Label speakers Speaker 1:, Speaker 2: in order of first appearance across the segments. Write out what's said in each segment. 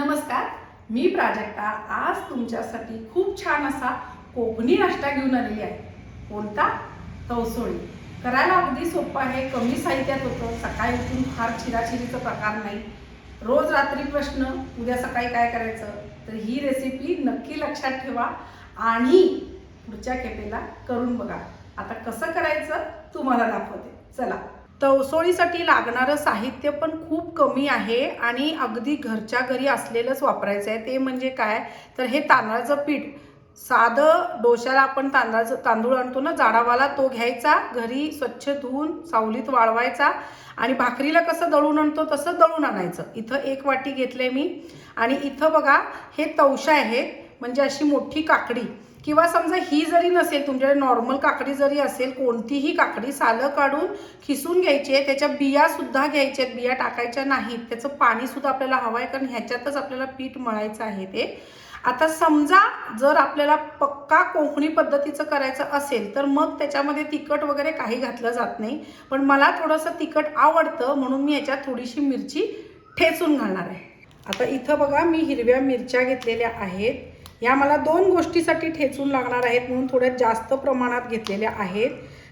Speaker 1: नमस्कार मी प्राजक्ता. आज तुमच्यासाठी खूप छान असा कोकणी नाश्ता घेऊन आलेली आहे. कोणता? तवसोळी. करायला अगदी सोपं आहे. कमी साहित्यात होतं. सकाळी उठून फार चिराचिरीचा प्रकार नाही. रोज रात्री प्रश्न उद्या सकाळी काय करायचं? तर ही रेसिपी नक्की लक्षात ठेवा आणि पुढच्या खेपेला करून बघा. आता कसं करायचं? तुम्हाला दाखवते. चला. तवसोळीसाठी लागणारं साहित्य पण खूप कमी आहे आणि अगदी घरच्या घरी असलेलंच वापरायचं आहे. ते म्हणजे काय? तर हे तांदळाचं पीठ. साधं डोशाला आपण तांदळाचं तांदूळ आणतो ना जाडावाला तो घ्यायचा. घरी स्वच्छ धुवून सावलीत वाळवायचा. आणि भाकरीला कसं दळून आणतो तसं दळून आणायचं. इथं एक वाटी घेतले मी. आणि इथं बघा हे तवशा आहेत. म्हणजे अशी मोठी काकडी. किंवा समजा ही जरी नसेल तुमच्याकडे नॉर्मल काकडी जरी असेल कोणतीही काकडी सालं काढून खिसून घ्यायची आहे त्याच्या बियासुद्धा घ्यायच्या आहेत बिया टाकायच्या नाहीत त्याचं पाणीसुद्धा आपल्याला हवं आहे कारण ह्याच्यातच आपल्याला पीठ मळायचं आहे ते. आता समजा जर आपल्याला पक्का कोकणी पद्धतीचं करायचं असेल तर मग त्याच्यामध्ये तिखट वगैरे काही घातलं जात नाही. पण मला थोडंसं तिखट आवडतं म्हणून मी याच्यात थोडीशी मिरची ठेचून घालणार आहे. आता इथं बघा मी हिरव्या मिरच्या घेतलेल्या आहेत. ह्या मला दोन गोष्टीसाठी ठेचून लागणार आहेत म्हणून थोड्या जास्त प्रमाणात घेतलेल्या आहेत.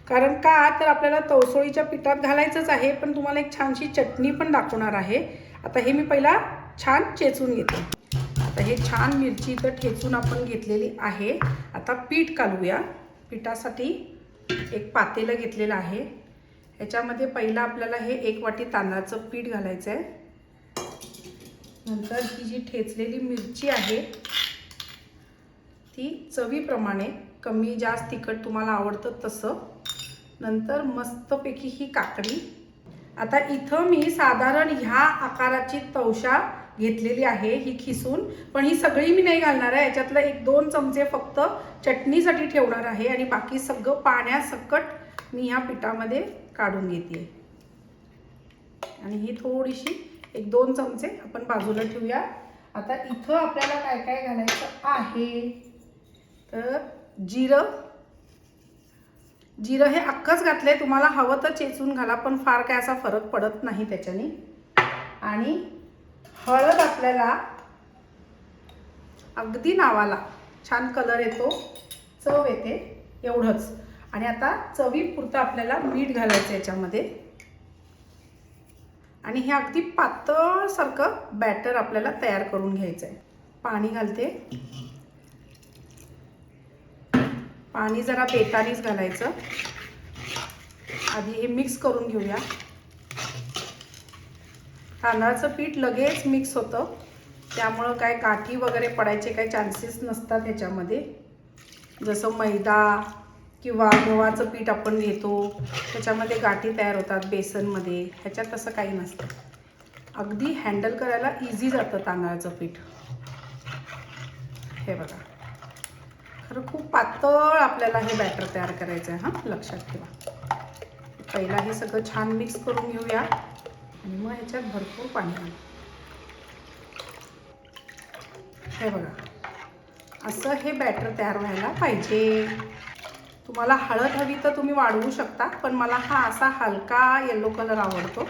Speaker 1: कारण का? तर आपल्याला तवसोळीच्या पिठात घालायचंच आहे पण तुम्हाला एक छानशी चटणी पण दाखवणार आहे. आता हे मी पहिला छान चेचून घेते. आता हे छान मिरची इथं ठेचून आपण घेतलेली आहे. आता पीठ कालूया. पिठासाठी एक पातेलं घेतलेलं आहे. ह्याच्यामध्ये पहिलं आपल्याला हे एक वाटी तांदळाचं पीठ घालायचं आहे नंतर ही जी ठेचलेली मिरची आहे ती चवीप्रमाणे कमी जास्त तिखट तुम्हाला आवडतं तसं. नंतर मस्तपैकी ही काकडी. आता इथं मी साधारण ह्या आकाराची तवशा घेतलेली आहे ही खिसून. पण ही सगळी मी नाही घालणार आहे याच्यातलं एक दोन चमचे फक्त चटणीसाठी ठेवणार आहे आणि बाकी सगळं पाण्यासकट मी ह्या पिठामध्ये काढून घेते. आणि ही थोडीशी एक दोन चमचे आपण बाजूला ठेवूया. आता इथं आपल्याला काय काय घालायचं आहे? तर जिरं. जिरं हे अख्खंच घातलंय. तुम्हाला हवं तर चेचून घाला पण फार काय असा फरक पडत नाही त्याच्याने. आणि हळद आपल्याला अगदी नावाला छान कलर येतो. चव येते एवढंच. आणि आता चवीपुरतं आपल्याला मीठ घालायचं याच्यामध्ये. आणि हे अगदी पातळसारखं बॅटर आपल्याला तयार करून घ्यायचं आहे पाणी घालते. पाणी जरा बेतानीच घालायचं. आधी हे मिक्स करून घेऊया. तांदळाचं पीठ लगेच मिक्स होतं. त्यामुळं काय गाठी वगैरे पडायचे काही चान्सेस नसतात ह्याच्यामध्ये. जसं मैदा किंवा गव्हाचं पीठ आपण घेतो त्याच्यामध्ये गाठी तयार होतात बेसनमध्ये. ह्याच्यात तसं काही नसतं. अगदी हँडल करायला इझी जातं तांदळाचं पीठ. हे बघा. खरं खूप पातळ आपल्याला हे बॅटर तयार करायचं आहे हां? लक्षात ठेवा. पहिला हे सगळं छान मिक्स करून घेऊया. आणि मग ह्याच्यात भरपूर पाणी घालू. हे बघा. असं हे बॅटर तयार व्हायला पाहिजे. तुम्हाला हळद हवी तर तुम्ही वाढवू शकता पण मला हा असा हलका येलो कलर आवडतो.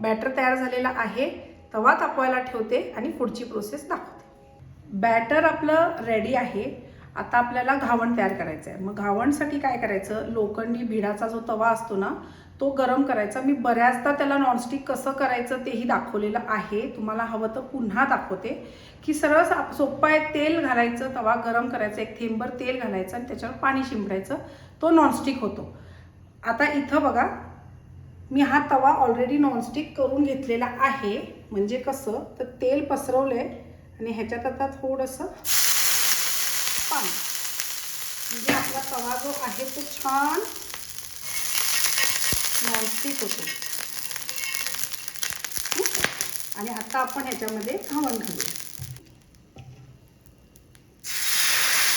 Speaker 1: बॅटर तयार झालेला आहे तवा तापवायला ठेवते आणि पुढची प्रोसेस दाखवते. बॅटर आपलं रेडी आहे. आता आपल्याला घावण तयार करायचं आहे. मग घावणसाठी काय करायचं? लोखंडी भिडाचा जो तवा असतो ना तो गरम करायचा. मी बऱ्याचदा त्याला नॉनस्टिक कसं करायचं तेही दाखवलेलं आहे. तुम्हाला हवं तर पुन्हा दाखवते. की सरळ सोप्पा आहे तेल घालायचं तवा गरम करायचं एक थेंबर तेल घालायचं आणि त्याच्यावर पाणी शिंपडायचं. तो नॉनस्टिक होतो. आता इथं बघा मी हा तवा ऑलरेडी नॉनस्टिक करून घेतलेला आहे. म्हणजे कसं? तर तेल पसरवलं आहे आणि ह्याच्यात आता थोडंसं पाणी. म्हणजे आपला तवा जो आहे तो छान नॉनस्टिक होतो. आणि आता आपण ह्याच्यामध्ये घावण घालूया.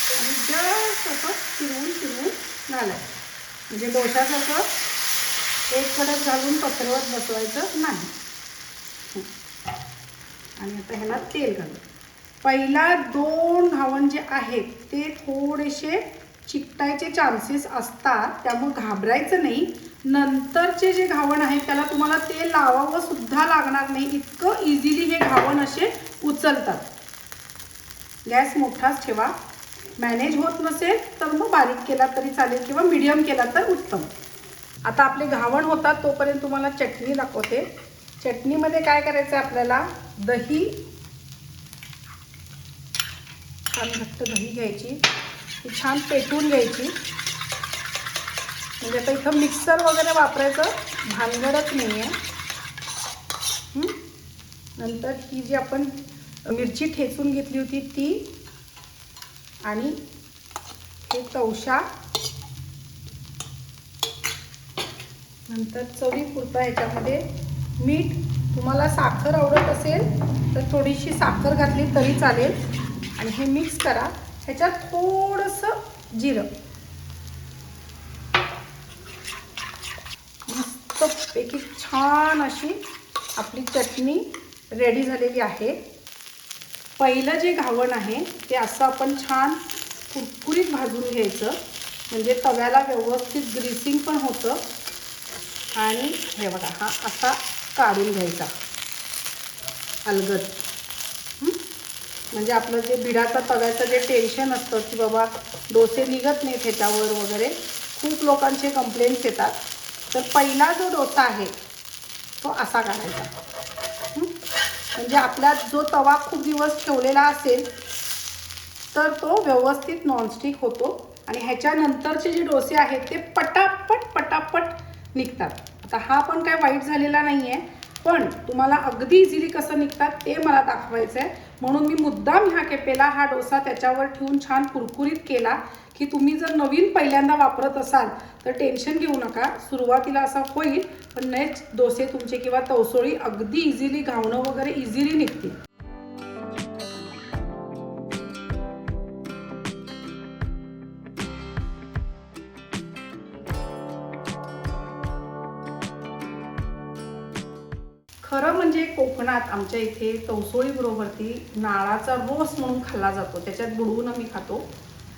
Speaker 1: आणि जस्ट असं फिरवून फिरवून घालायचं. म्हणजे डोशासारखं एक कडक घालून पसरवत बसवायचं नाही. आणि आता ह्याला तेल घालू पहिला दोन घावण जे आहेत ते थोडेसे चिकटायचे चान्सेस असतात त्यामुळे घाबरायचं नाही. नंतरचे जे घावण आहे त्याला तुम्हाला ते लावावं सुद्धा लागणार नाही. इतकं इझिली हे घावण असे उचलतात. गॅस मोठाच ठेवा. मॅनेज होत नसेल तर मग बारीक केला तरी चालेल किंवा मिडियम केला तर उत्तम. आता आपले घावण होतात तोपर्यंत तुम्हाला चटणी दाखवते. चटणीमध्ये काय करायचं आहे आपल्याला? दही छान घट्ट दही घ्यायची. ती छान पेटून घ्यायची. म्हणजे आता इथं मिक्सर वगैरे वापरायचं भानगडच नाही आहे नंतर ही जी आपण मिरची ठेचून घेतली होती ती आणि हे तवशा. नंतर चवीपुरता ह्याच्यामध्ये मीठ. तुम्हाला साखर आवडत असेल तर थोडीशी साखर घातली तरी चालेल. आणि हे मिक्स करा. ह्याच्यात थोडंसं जिरं. मस्तपैकी छान अशी आपली चटणी रेडी झालेली आहे. पहिलं जे घावण आहे ते असं आपण छान कुरकुरीत भाजून घ्यायचं. म्हणजे तव्याला व्यवस्थित ग्रीसिंग पण होतं. आणि हे बघा हा असा काढून घ्यायचा. अलगद. म्हणजे आपलं जे बिडाचा तव्याचं जे टेन्शन असतं की बाबा डोसे निघत नाहीत ह्याच्यावर वगैरे खूप लोकांचे कंप्लेंट्स येतात. तर पहिला जो डोसा आहे तो असा काढायचा म्हणजे आपला जो तवा खूप दिवस ठेवलेला असेल तर तो व्यवस्थित नॉनस्टिक होतो आणि ह्याच्यानंतरचे जे डोसे आहेत ते पटापट पटापट निघतात. आता हा पण काय वाईट झालेला नाही आहे पण तुम्हाला अगदी इझिली कसं निघतात ते मला दाखवायचं आहे म्हणून मी मुद्दाम ह्या केपेला हा डोसा त्याच्यावर ठेवून छान कुरकुरीत केला की तुम्ही जर नवीन पहिल्यांदा वापरत असाल तर टेन्शन घेऊ नका. सुरुवातीला असं होईल पण नेक्स्ट डोसे तुमचे किंवा तवसोळी अगदी इझिली घावणं वगैरे इझिली निघतील. खरं म्हणजे कोकणात आमच्या इथे तवसोळी बरोबरती नाळाचा रोस म्हणून खाल्ला जातो. त्याच्यात बुडवून आम्ही खातो.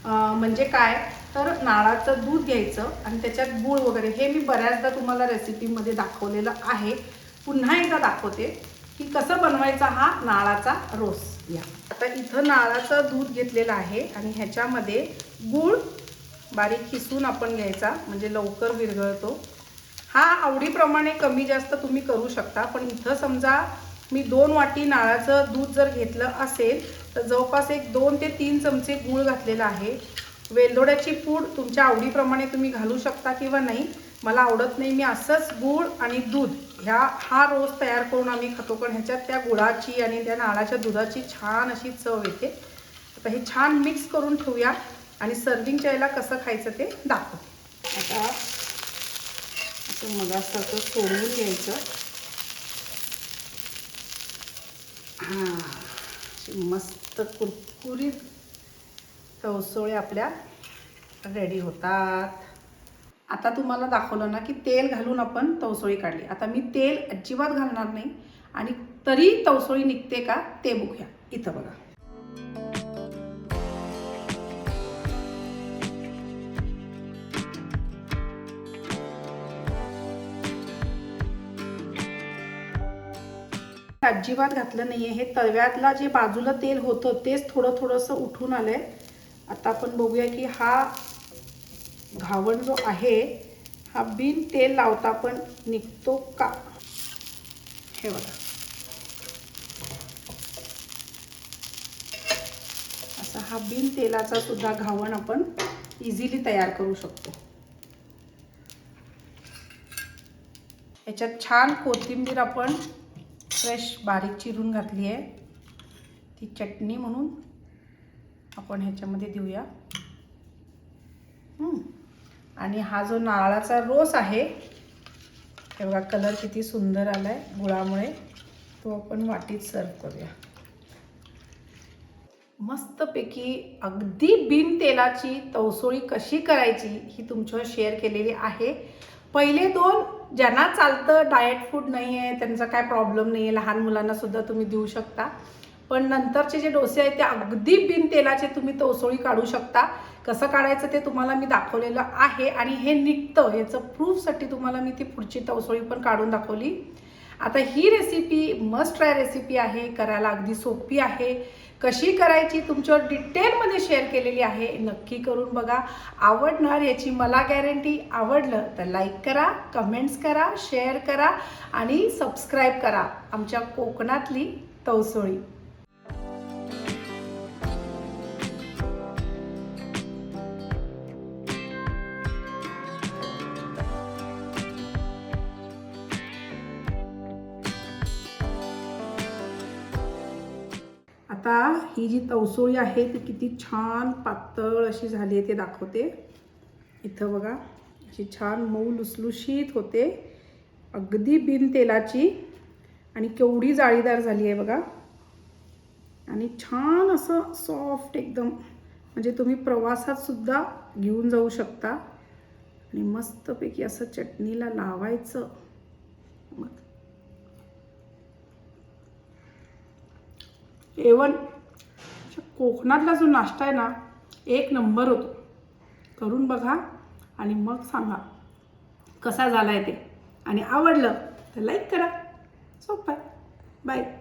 Speaker 1: म्हणजे काय? तर नाळाचं दूध घ्यायचं आणि त्याच्यात गूळ वगैरे. हे मी बऱ्याचदा तुम्हाला रेसिपीमध्ये दाखवलेलं आहे. पुन्हा एकदा दाखवते की कसं बनवायचा हा नाळाचा रोस. या. आता इथं नाळाचं दूध घेतलेलं आहे आणि ह्याच्यामध्ये गूळ बारीक किसून आपण घ्यायचा. म्हणजे लवकर विरघळतो. हा आवडीप्रमाणे कमी जास्त तुम्ही करू शकता पण इथं समजा मी दोन वाटी नाळाचं दूध जर घेतलं असेल तर जवळपास एक दोन ते तीन चमचे गूळ घातलेला आहे. वेलदोड्याची पूड तुमच्या आवडीप्रमाणे तुम्ही घालू शकता किंवा नाही मला आवडत नाही. मी असंच गूळ आणि दूध ह्या हा रोज तयार करून आम्ही खातो पण ह्याच्यात त्या गुळाची आणि त्या नाळाच्या दुधाची छान अशी चव येते. आता हे छान मिक्स करून ठेवूया आणि सर्विंगच्या याला कसं खायचं ते दाखवते. आता असं मगासारखं सोडून घ्यायचं. हां मस्त कुरकुरीत तवसोळे आपल्या रेडी होतात. आता तुम्हाला दाखवलं ना की तेल घालून आपण तवसोळी काढली. आता मी तेल अजिबात घालणार नाही आणि तरी तवसोळी निघते का ते बघूया. इथं बघा. अजिबात घातलं नाही आहे हे तव्यातला जे बाजूला तेल होतं तेच थोडं थोडंसं उठून आलं आहे आता आपण बघूया की हा घावण जो आहे हा बिन तेल लावता पण निघतो का? हे बघा. असा हा बिन तेलाचा सुद्धा घावण आपण इझिली तयार करू शकतो. याच्यात छान कोथिंबीर आपण फ्रेश बारीक चिरून घातली आहे. ती चटणी म्हणून आपण ह्याच्यामध्ये देऊया. आणि हा जो नारळाचा रोस आहे तेव्हा कलर किती सुंदर आला आहे गुळामुळे. तो आपण वाटीत सर्व करूया. मस्तपैकी अगदी बिन तेलाची तवसोळी कशी करायची ही तुमच्यावर शेअर केलेली आहे. पहिले दोन ज्यांना चालतं डाएट फूड नाही आहे त्यांचा काय प्रॉब्लेम नाही आहे लहान मुलांना सुद्धा तुम्ही देऊ शकता. पण नंतरचे जे डोसे आहेत ते अगदी बिन तेलाचे तुम्ही तवसोळी काढू शकता. कसं काढायचं ते तुम्हाला मी दाखवलेलं आहे आणि हे निघतं. याचं प्रूफसाठी तुम्हाला मी ती पुढची तवसोळी पण काढून दाखवली. आता ही रेसिपी मस्ट ट्राय रेसिपी आहे करायला अगदी सोपी आहे. कशी करायची तुमच्यावर डिटेलमध्ये शेअर केलेली आहे नक्की करून बघा. आवडणार याची मला गॅरंटी आवडलं तर लाईक करा कमेंट्स करा शेअर करा आणि सबस्क्राईब करा आमच्या कोकणातली तवसोळी. ही जी तवसोळी आहे ती किती छान पातळ अशी झाली आहे ते दाखवते. इथं बघा अशी छान मऊ लुसलुशीत होते. अगदी बिन तेलाची आणि केवढी जाळीदार झाली आहे बघा. आणि छान असं सॉफ्ट एकदम. म्हणजे तुम्ही प्रवासात सुद्धा घेऊन जाऊ शकता. आणि मस्तपैकी असं चटणीला लावायचं. मग. एवन कोकणातला जो नाश्ता आहे ना एक नंबर होतो. करून बघा आणि मग सांगा कसा झाला आहे ते. आणि आवडलं तर लाईक करा. सोपं आहे बाय